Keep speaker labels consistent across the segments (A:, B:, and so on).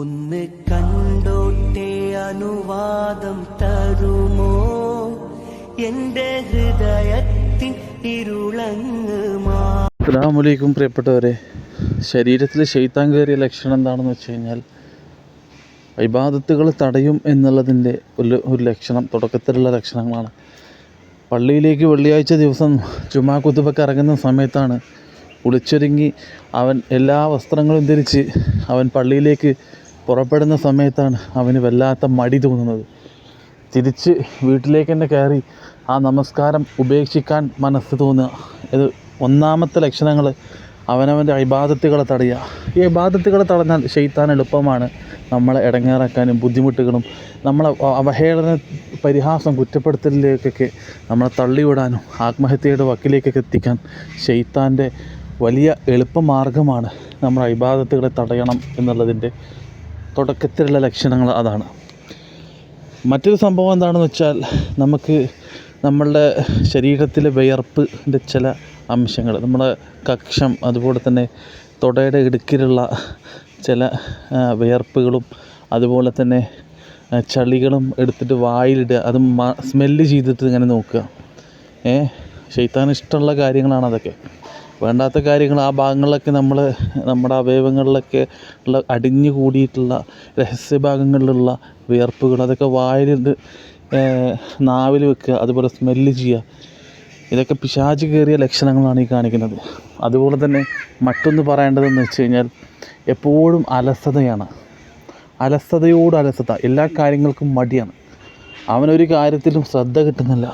A: ഒന്ന് കണ്ടോട്ടെ അനുവാദം തരുമോ? എന്റെ ഹൃദയത്തിൻ ഇരുളങ്ങ് മാ
B: അസ്സാമലൈക്കും പ്രിയപ്പെട്ടവരെ. ശരീരത്തിൽ ശൈത്താൻ കയറിയ ലക്ഷണം എന്താണെന്ന് വെച്ച് കഴിഞ്ഞാൽ വിവാദത്തുകൾ തടയും എന്നുള്ളതിന്റെ ഒരു ഒരു ലക്ഷണം തുടക്കത്തിലുള്ള ലക്ഷണങ്ങളാണ്. പള്ളിയിലേക്ക് വെള്ളിയാഴ്ച ദിവസം ചുമ്മാ കുത്തുപൊക്കെ ഇറങ്ങുന്ന സമയത്താണ് കുളിച്ചൊരുങ്ങി അവൻ എല്ലാ വസ്ത്രങ്ങളും ധരിച്ച് അവൻ പള്ളിയിലേക്ക് പുറപ്പെടുന്ന സമയത്താണ് അവന് വല്ലാത്ത മടി തോന്നുന്നത്. തിരിച്ച് വീട്ടിലേക്ക് തന്നെ കയറി ആ നമസ്കാരം ഉപേക്ഷിക്കാൻ മനസ്സ് തോന്നുക. ഇത് ഒന്നാമത്തെ ലക്ഷണങ്ങൾ അവനവന്റെ ഇബാദത്തുകളെ തടയുക. ഈ ഇബാദത്തുകളെ തടഞ്ഞാൽ ഷെയ്ത്താൻ എളുപ്പമാണ് നമ്മളെ ഇടങ്ങേറാക്കാനും ബുദ്ധിമുട്ടുകളും നമ്മളെ അവഹേളന പരിഹാസം കുറ്റപ്പെടുത്തലിലേക്കൊക്കെ നമ്മളെ തള്ളിവിടാനും ആത്മഹത്യയുടെ വക്കിലേക്കൊക്കെ എത്തിക്കാൻ ഷെയ്ത്താന്റെ വലിയ എളുപ്പമാർഗമാണ് നമ്മുടെ ഇബാദത്തുകളെ തടയണം എന്നുള്ളതിന്റെ തുടക്കത്തിലുള്ള ലക്ഷണങ്ങൾ അതാണ്. മറ്റൊരു സംഭവം എന്താണെന്ന് വെച്ചാൽ നമുക്ക് നമ്മളുടെ ശരീരത്തിലെ വിയർപ്പിന്റെ ചില അംശങ്ങൾ നമ്മുടെ കക്ഷം അതുപോലെ തന്നെ തുടയുടെ ഇടുക്കിലുള്ള ചില വിയർപ്പുകളും അതുപോലെ തന്നെ ചളികളും എടുത്തിട്ട് വായിലിടുക അത് സ്മെല്ല് ചെയ്തിട്ട് ഇങ്ങനെ നോക്കുക. ഏ ശൈത്താനിഷ്ടമുള്ള കാര്യങ്ങളാണ് അതൊക്കെ. വേണ്ടാത്ത കാര്യങ്ങൾ ആ ഭാഗങ്ങളിലൊക്കെ നമ്മൾ നമ്മുടെ അവയവങ്ങളിലൊക്കെ ഉള്ള അടിഞ്ഞു കൂടിയിട്ടുള്ള രഹസ്യ ഭാഗങ്ങളിലുള്ള വിയർപ്പുകൾ അതൊക്കെ വായിൽ നാവിൽ വെക്കുക അതുപോലെ സ്മെല്ല് ചെയ്യുക. ഇതൊക്കെ പിശാച് കയറിയ ലക്ഷണങ്ങളാണ് ഈ കാണിക്കുന്നത്. അതുപോലെ തന്നെ മറ്റൊന്ന് പറയേണ്ടതെന്ന് വെച്ച് കഴിഞ്ഞാൽ എപ്പോഴും അലസതയാണ്. അലസതയോട് അലസത എല്ലാ കാര്യങ്ങൾക്കും മടിയാണ്. അവനൊരു കാര്യത്തിലും ശ്രദ്ധ കിട്ടുന്നില്ല.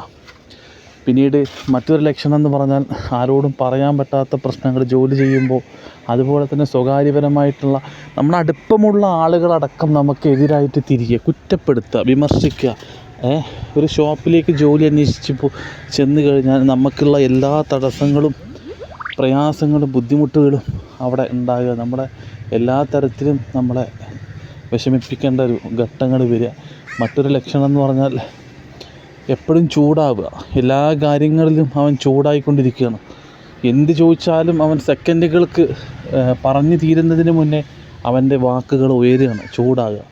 B: പിന്നീട് മറ്റൊരു ലക്ഷണം എന്ന് പറഞ്ഞാൽ ആരോടും പറയാൻ പറ്റാത്ത പ്രശ്നങ്ങൾ ജോലി ചെയ്യുമ്പോൾ അതുപോലെ തന്നെ സ്വകാര്യപരമായിട്ടുള്ള നമ്മുടെ അടുപ്പമുള്ള ആളുകളടക്കം നമുക്കെതിരായിട്ട് തിരികെ കുറ്റപ്പെടുത്തുക വിമർശിക്കുക. ഒരു ഷോപ്പിലേക്ക് ജോലി അന്വേഷിച്ച് പോ ചെന്ന് കഴിഞ്ഞാൽ നമുക്കുള്ള എല്ലാ തടസ്സങ്ങളും പ്രയാസങ്ങളും ബുദ്ധിമുട്ടുകളും അവിടെ ഉണ്ടാകുക. നമ്മുടെ എല്ലാ തരത്തിലും നമ്മളെ വിഷമിപ്പിക്കേണ്ട ഒരു ഘട്ടങ്ങൾ വരിക. മറ്റൊരു ലക്ഷണം എന്ന് പറഞ്ഞാൽ എപ്പോഴും ചൂടാവുക. എല്ലാ കാര്യങ്ങളിലും അവൻ ചൂടായിക്കൊണ്ടിരിക്കുകയാണ്. എന്ത് ചോദിച്ചാലും അവൻ സെക്കൻഡുകൾക്ക് പറഞ്ഞു തീരുന്നതിന് മുന്നേ അവന്റെ വാക്കുകൾ ഉയരുകയാണ് ചൂടാകുക.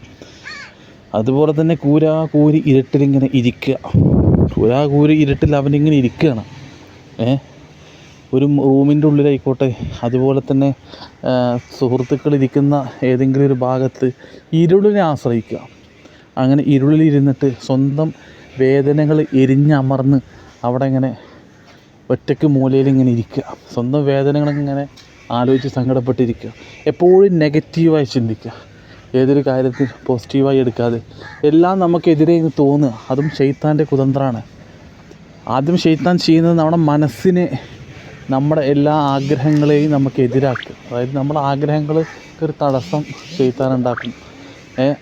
B: അതുപോലെ തന്നെ കൂരാ കൂരി ഇരുട്ടിലിങ്ങനെ ഇരിക്കുക. കൂരാ കൂരി ഇരുട്ടിൽ അവനിങ്ങനെ ഇരിക്കുകയാണ്. ഏ ഒരു റൂമിന്റെ ഉള്ളിലായിക്കോട്ടെ അതുപോലെ തന്നെ സുഹൃത്തുക്കൾ ഇരിക്കുന്ന ഏതെങ്കിലും ഒരു ഭാഗത്ത് ഇരുളിനെ ആശ്രയിക്കുക. അങ്ങനെ ഇരുളിലിരുന്നിട്ട് സ്വന്തം വേദനകൾ എരിഞ്ഞമർന്ന് അവിടെ ഇങ്ങനെ ഒറ്റയ്ക്ക് മൂലയിൽ ഇങ്ങനെ ഇരിക്കുക. സ്വന്തം വേദനകളിങ്ങനെ ആലോചിച്ച് സങ്കടപ്പെട്ടിരിക്കുക. എപ്പോഴും നെഗറ്റീവായി ചിന്തിക്കുക. ഏതൊരു കാര്യത്തിൽ പോസിറ്റീവായി എടുക്കാതെ. എല്ലാം നമുക്കെതിരെ തോന്നുക. അതും ഷെയ്ത്താന്റെ കുതന്ത്രമാണ് ആദ്യം ഷെയ്ത്താൻ ചെയ്യുന്നത് നമ്മുടെ മനസ്സിനെ നമ്മുടെ എല്ലാ ആഗ്രഹങ്ങളെയും നമുക്ക് എതിരാക്കുക അതായത് നമ്മുടെ ആഗ്രഹങ്ങൾക്ക് ഒരു തടസ്സം ഷെയ്ത്താൻ ഉണ്ടാക്കും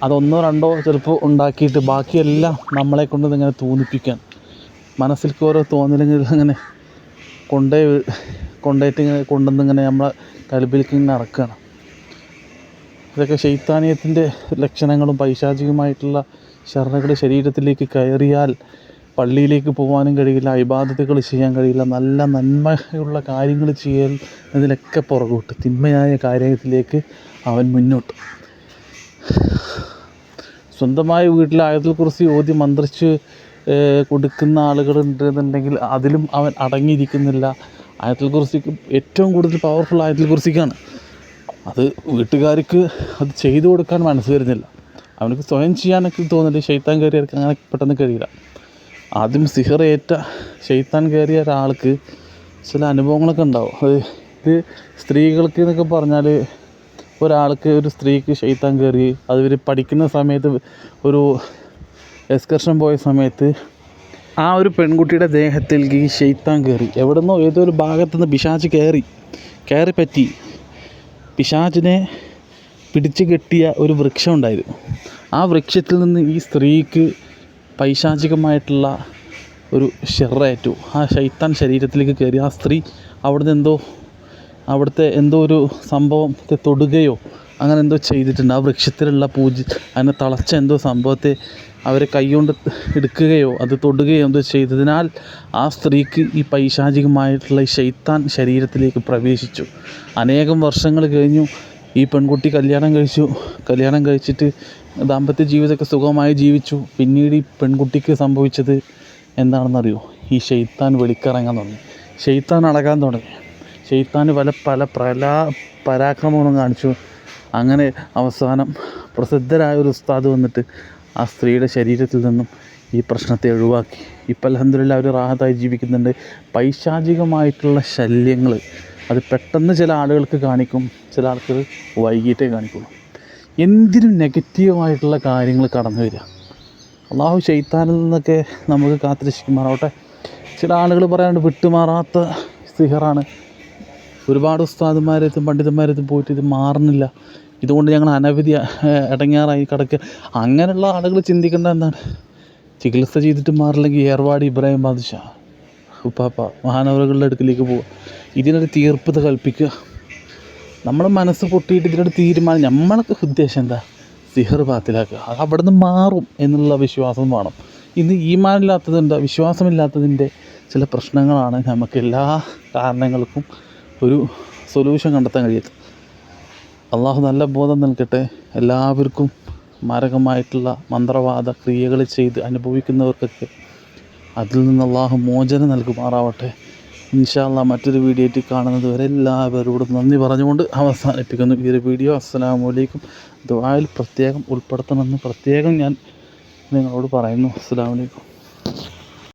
B: അതൊന്നോ രണ്ടോ ചിലപ്പോൾ ഉണ്ടാക്കിയിട്ട് ബാക്കിയെല്ലാം നമ്മളെ കൊണ്ട് ഇങ്ങനെ തോന്നിപ്പിക്കാൻ. മനസ്സിലേക്ക് ഓരോ തോന്നലുകൾ ഇങ്ങനെ കൊണ്ടേ കൊണ്ടേറ്റ് ഇങ്ങനെ കൊണ്ടുവന്ന് ഇങ്ങനെ നമ്മളെ കൽബിലേക്ക് ഇങ്ങനെ ഇറക്കുകയാണ് ഇതൊക്കെ ശൈത്താനീയത്തിന്റെ ലക്ഷണങ്ങളും പൈശാചികമായിട്ടുള്ള ശരണകൾ ശരീരത്തിലേക്ക് കയറിയാൽ പള്ളിയിലേക്ക് പോകാനും കഴിയില്ല ഇബാദത്തുകൾ ചെയ്യാൻ കഴിയില്ല നല്ല നന്മയുള്ള കാര്യങ്ങൾ ചെയ്യുന്നതിലൊക്കെ പുറകോട്ട് തിന്മയായ കാര്യത്തിലേക്ക് അവൻ മുന്നോട്ട്. സ്വന്തമായി വീട്ടിൽ ആയതിൽ കുറിച്ച് ഓതി മന്ത്രിച്ച് കൊടുക്കുന്ന കൊടുക്കുന്ന ആളുകളുണ്ടെന്നുണ്ടെങ്കിൽ അതിലും അവൻ അടങ്ങിയിരിക്കുന്നില്ല. ആയത്തിൽ കുറിച്ചിക്ക് ഏറ്റവും കൂടുതൽ പവർഫുൾ ആയത്തിൽ കുറിച്ചിക്കാണ്. അത് വീട്ടുകാർക്ക് അത് ചെയ്തു കൊടുക്കാൻ മനസ്സ് വരുന്നില്ല. അവനക്ക് സ്വയം ചെയ്യാനൊക്കെ തോന്നില്ല ഷെയ്ത്താൻ കയറിയവർക്ക് അങ്ങനെ പെട്ടെന്ന് കഴിയില്ല. ആദ്യം സിഹറേറ്റ ഷെയ്ത്താൻ കയറിയ ഒരാൾക്ക് ചില അനുഭവങ്ങളൊക്കെ ഉണ്ടാവും. അത് ഇത് സ്ത്രീകൾക്ക് എന്നൊക്കെ പറഞ്ഞാൽ ഒരാൾക്ക് ഒരു സ്ത്രീക്ക് ശൈത്താൻ കയറി അത് ഇവർ പഠിക്കുന്ന സമയത്ത് ഒരു എക്സ്കർഷൻ പോയ സമയത്ത് ആ ഒരു പെൺകുട്ടിയുടെ ദേഹത്തിലേക്ക് ഈ ശൈത്താൻ കയറി. എവിടെ നിന്നോ ഏതോ ഒരു ഭാഗത്തുനിന്ന് പിശാച് കയറി കയറി പറ്റി. പിശാചിനെ പിടിച്ചു കെട്ടിയ ഒരു വൃക്ഷം ഉണ്ടായിരുന്നു ആ വൃക്ഷത്തിൽ നിന്ന് ഈ സ്ത്രീക്ക് പൈശാചികമായിട്ടുള്ള ഒരു ഷെറേറ്റു ആ ശൈത്താൻ ശരീരത്തിലേക്ക് കയറി. ആ സ്ത്രീ അവിടുന്ന് എന്തോ അവിടുത്തെ എന്തോ ഒരു സംഭവത്തെ തൊടുകയോ അങ്ങനെ എന്തോ ചെയ്തിട്ടുണ്ട്. ആ വൃക്ഷത്തിലുള്ള പൂജ അതിനെ തളച്ച എന്തോ സംഭവത്തെ അവരെ കൈകൊണ്ട് എടുക്കുകയോ അത് തൊടുകയോ എന്തോ ചെയ്തതിനാൽ ആ സ്ത്രീക്ക് ഈ പൈശാചികമായിട്ടുള്ള ഈ ശൈത്താൻ ശരീരത്തിലേക്ക് പ്രവേശിച്ചു. അനേകം വർഷങ്ങൾ കഴിഞ്ഞു. ഈ പെൺകുട്ടി കല്യാണം കഴിച്ചു. കല്യാണം കഴിച്ചിട്ട് ദാമ്പത്യ ജീവിതമൊക്കെ സുഖമായി ജീവിച്ചു. പിന്നീട് ഈ പെൺകുട്ടിക്ക് സംഭവിച്ചത് എന്താണെന്നറിയോ? ഈ ഷെയ്ത്താൻ വെളിക്കിറങ്ങാൻ തുടങ്ങി. ഷെയ്ത്താൻ അടക്കാൻ തുടങ്ങി. ഷെയ്ത്താൻ പല പല പ്രലാ പരാക്രമങ്ങളും കാണിച്ചു. അങ്ങനെ അവസാനം പ്രസിദ്ധരായ ഒരു ഉസ്താദ് വന്നിട്ട് ആ സ്ത്രീയുടെ ശരീരത്തിൽ നിന്നും ഈ പ്രശ്നത്തെ ഒഴിവാക്കി. ഇപ്പം അലഹദില്ല അവർ റാഹത്തായി ജീവിക്കുന്നുണ്ട്. പൈശാചികമായിട്ടുള്ള ശല്യങ്ങൾ അത് പെട്ടെന്ന് ചില ആളുകൾക്ക് കാണിക്കും ചില ആൾക്ക് വൈകിട്ടേ കാണിക്കുള്ളൂ. എന്തിനും നെഗറ്റീവായിട്ടുള്ള കാര്യങ്ങൾ കടന്നു വരിക. അള്ളാഹു ശൈത്താനിൽ നിന്നൊക്കെ നമുക്ക് കാത്തിരക്ഷിക്കുമാറാവട്ടെ. ചില ആളുകൾ പറയാണ്ട് വിട്ടുമാറാത്ത സിഹറാണ്. ഒരുപാട് ഉസ്താദന്മാരെത്തും പണ്ഡിതന്മാരെത്തും പോയിട്ട് ഇത് മാറുന്നില്ല ഇതുകൊണ്ട് ഞങ്ങൾ അനവധി ഇടങ്ങേറായി കിടക്കുക അങ്ങനെയുള്ള ആളുകൾ ചിന്തിക്കേണ്ട എന്താണ്? ചികിത്സ ചെയ്തിട്ട് മാറില്ലെങ്കിൽ ഏർവാടി ഇബ്രാഹിം ബാദുഷാ. ഉപ്പാപ്പ മഹാനവറുകളുടെ അടുക്കിലേക്ക് പോവുക. ഇതിനൊരു തീർപ്പത് കൽപ്പിക്കുക. നമ്മുടെ മനസ്സ് പൊട്ടിയിട്ട് ഇതിനൊരു തീരുമാനം. നമ്മളൊക്കെ ഉദ്ദേശം എന്താ? സിഹർ പാത്തിലാക്കുക അത് അവിടെ നിന്ന് മാറും എന്നുള്ള വിശ്വാസം വേണം. ഇന്ന് ഈമാനില്ലാത്തതിന്റെ വിശ്വാസമില്ലാത്തതിന്റെ ചില പ്രശ്നങ്ങളാണ് നമുക്ക് എല്ലാ കാരണങ്ങൾക്കും ഒരു സൊല്യൂഷൻ കണ്ടെത്താൻ കഴിയാത്തത് അള്ളാഹു നല്ല ബോധം നൽകട്ടെ. എല്ലാവർക്കും മാരകമായിട്ടുള്ള മന്ത്രവാദ ക്രിയകൾ ചെയ്ത് അനുഭവിക്കുന്നവർക്കൊക്കെ അതിൽ നിന്ന് അള്ളാഹു മോചനം നൽകുമാറാവട്ടെ. ഇൻഷാല്ല മറ്റൊരു വീഡിയോ ആയിട്ട് കാണുന്നത് വരെ എല്ലാവരോടും നന്ദി പറഞ്ഞുകൊണ്ട് അവസാനിപ്പിക്കുന്നു ഈ ഒരു വീഡിയോ. അസ്സലാമു അലൈക്കും. ദുആയിൽ പ്രത്യേകം ഉൾപ്പെടുത്തണമെന്ന് പ്രത്യേകം ഞാൻ നിങ്ങളോട് പറയുന്നു. അസ്സലാമു അലൈക്കും.